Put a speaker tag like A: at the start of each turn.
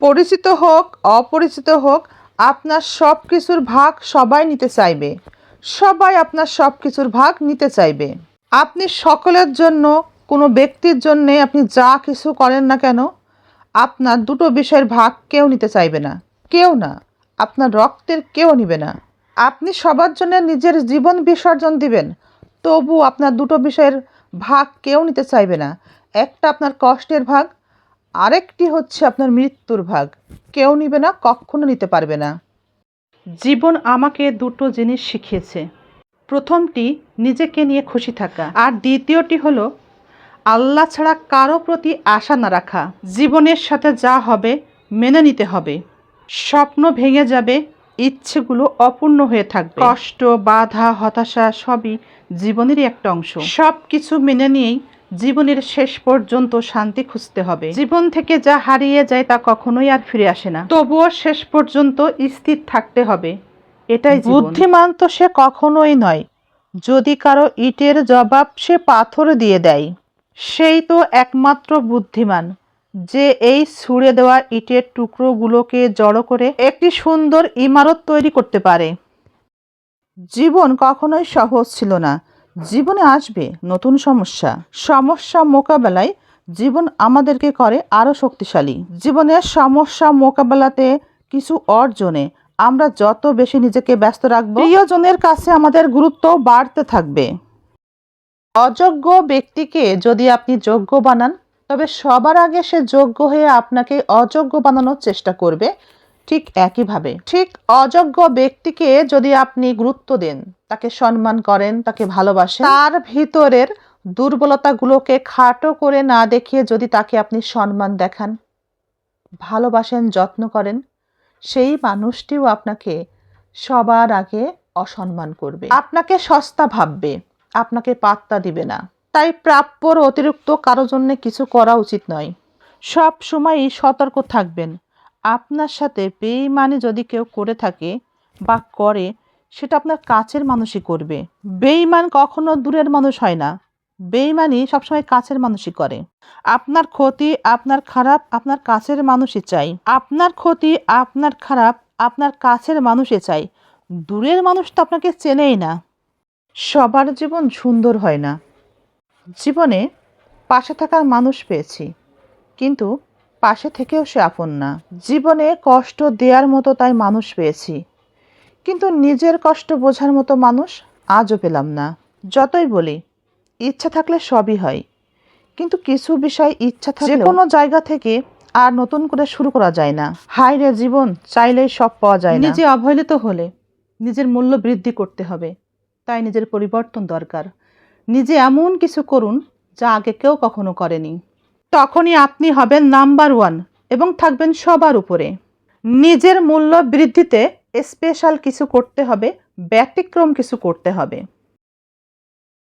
A: পরিচিত হোক, অপরিচিত হোক, আপনার সব কিছুর ভাগ সবাই নিতে চাইবে। সবাই আপনার সব কিছুর ভাগ নিতে চাইবে। আপনি সকলের জন্য, কোনো ব্যক্তির জন্যে আপনি যা কিছু করেন না কেন, আপনার দুটো বিষয়ের ভাগ কেউ নিতে চাইবে না। কেউ না, আপনার রক্তের কেউ নিবে না। আপনি সবার জন্য নিজের জীবন বিসর্জন দিবেন, তবু আপনার দুটো বিষয়ের ভাগ কেউ নিতে চাইবে না। একটা আপনার কষ্টের ভাগ আরেকটি হচ্ছে আপনার মৃত্যুর ভাগ। কেউ নিবে না, কখনো নিতে পারবে না। জীবন আমাকে দুটো জিনিস শিখিয়েছে। প্রথমটি, নিজেকে নিয়ে খুশি থাকা। আর দ্বিতীয়টি হলো, আল্লাহ ছাড়া কারও প্রতি আশা না রাখা। জীবনের সাথে যা হবে, মেনে নিতে হবে। স্বপ্ন ভেঙে যাবে, ইচ্ছেগুলো অপূর্ণ হয়ে থাকবে। কষ্ট, বাধা, হতাশা সবই জীবনেরই একটা অংশ। সব কিছু মেনে নিয়েই জীবনের শেষ পর্যন্ত শান্তি খুঁজতে হবে। জীবন থেকে যা হারিয়ে যায় তা কখনোই আর ফিরে আসে না। তবুও শেষ পর্যন্ত স্থির থাকতে হবে। এটাই বুদ্ধিমান তো সে কখনোই নয়। যদি কারও ইটের জবাব সে পাথর দিয়ে দেয়, সেই তো একমাত্র বুদ্ধিমান। যে এই ছুঁড়ে দেওয়া ইটের টুকরোগুলোকে জড়ো করে একটি সুন্দর ইমারত তৈরি করতে পারে। জীবন কখনোই সহজ ছিল না। জীবনে আসবে নতুন সমস্যা। সমস্যা মোকাবেলায় জীবন আমাদেরকে করে আরও শক্তিশালী। জীবনের সমস্যা মোকাবেলাতে কিছু অর্জনে আমরা যত বেশি নিজেকে ব্যস্ত রাখব, প্রিয়জনের কাছে আমাদের গুরুত্ব বাড়তে থাকবে। অযোগ্য ব্যক্তিকে যদি আপনি যোগ্য বানান, তবে সবার আগে সে যোগ্য হয়ে আপনাকে অযোগ্য বানানোর চেষ্টা করবে। ঠিক একইভাবে ঠিক অযোগ্য ব্যক্তিকে যদি আপনি গুরুত্ব দেন, তাকে সম্মান করেন, তাকে ভালোবাসেন, তার ভিতরের দুর্বলতাগুলোকে খাটো করে না দেখিয়ে যদি তাকে আপনি সম্মান দেখান, ভালোবাসেন, যত্ন করেন, সেই মানুষটিও আপনাকে সবার আগে অসম্মান করবে। আপনাকে সস্তা ভাববে, আপনাকে পাত্তা দিবে না। তাই প্রাপ্যর অতিরিক্ত কারও জন্য কিছু করা উচিত নয়। সব সময়ই সতর্ক থাকবেন। আপনার সাথে বেইমানি যদি কেউ করে থাকে বা করে, সেটা আপনার কাছের মানুষই করবে। বেইমান কখনো দূরের মানুষ হয় না। বেইমানি সবসময় কাছের মানুষই করে। আপনার ক্ষতি আপনার খারাপ আপনার কাছের মানুষই চাই। আপনার ক্ষতি আপনার খারাপ আপনার কাছের মানুষই চাই। দূরের মানুষ তো আপনাকে চেনেই না। সবার জীবন সুন্দর হয় না। জীবনে পাশে থাকার মানুষ পেয়েছি। কিন্তু পাশে থেকেও সে আপন না। জীবনে কষ্ট দেওয়ার মতো তাই মানুষ পেয়েছি। কিন্তু নিজের কষ্ট বোঝার মতো মানুষ আজও পেলাম না। যতই বলি, ইচ্ছা থাকলে সবই হয়। কিন্তু কিছু বিষয় ইচ্ছা থাকে কোনো জায়গা থেকে আর নতুন করে শুরু করা যায় না। হায় রে জীবন, চাইলেই সব পাওয়া যায় নিজে অবহেলিত হলে নিজের মূল্য বৃদ্ধি করতে হবে। তাই নিজের পরিবর্তন দরকার। নিজে এমন কিছু করুন যা আগে কেউ কখনো করেনি। তখনই আপনি হবেন নাম্বার ওয়ান এবং থাকবেন সবার উপরে। নিজের মূল্য বৃদ্ধিতে স্পেশাল কিছু করতে হবে, ব্যতিক্রম কিছু করতে হবে।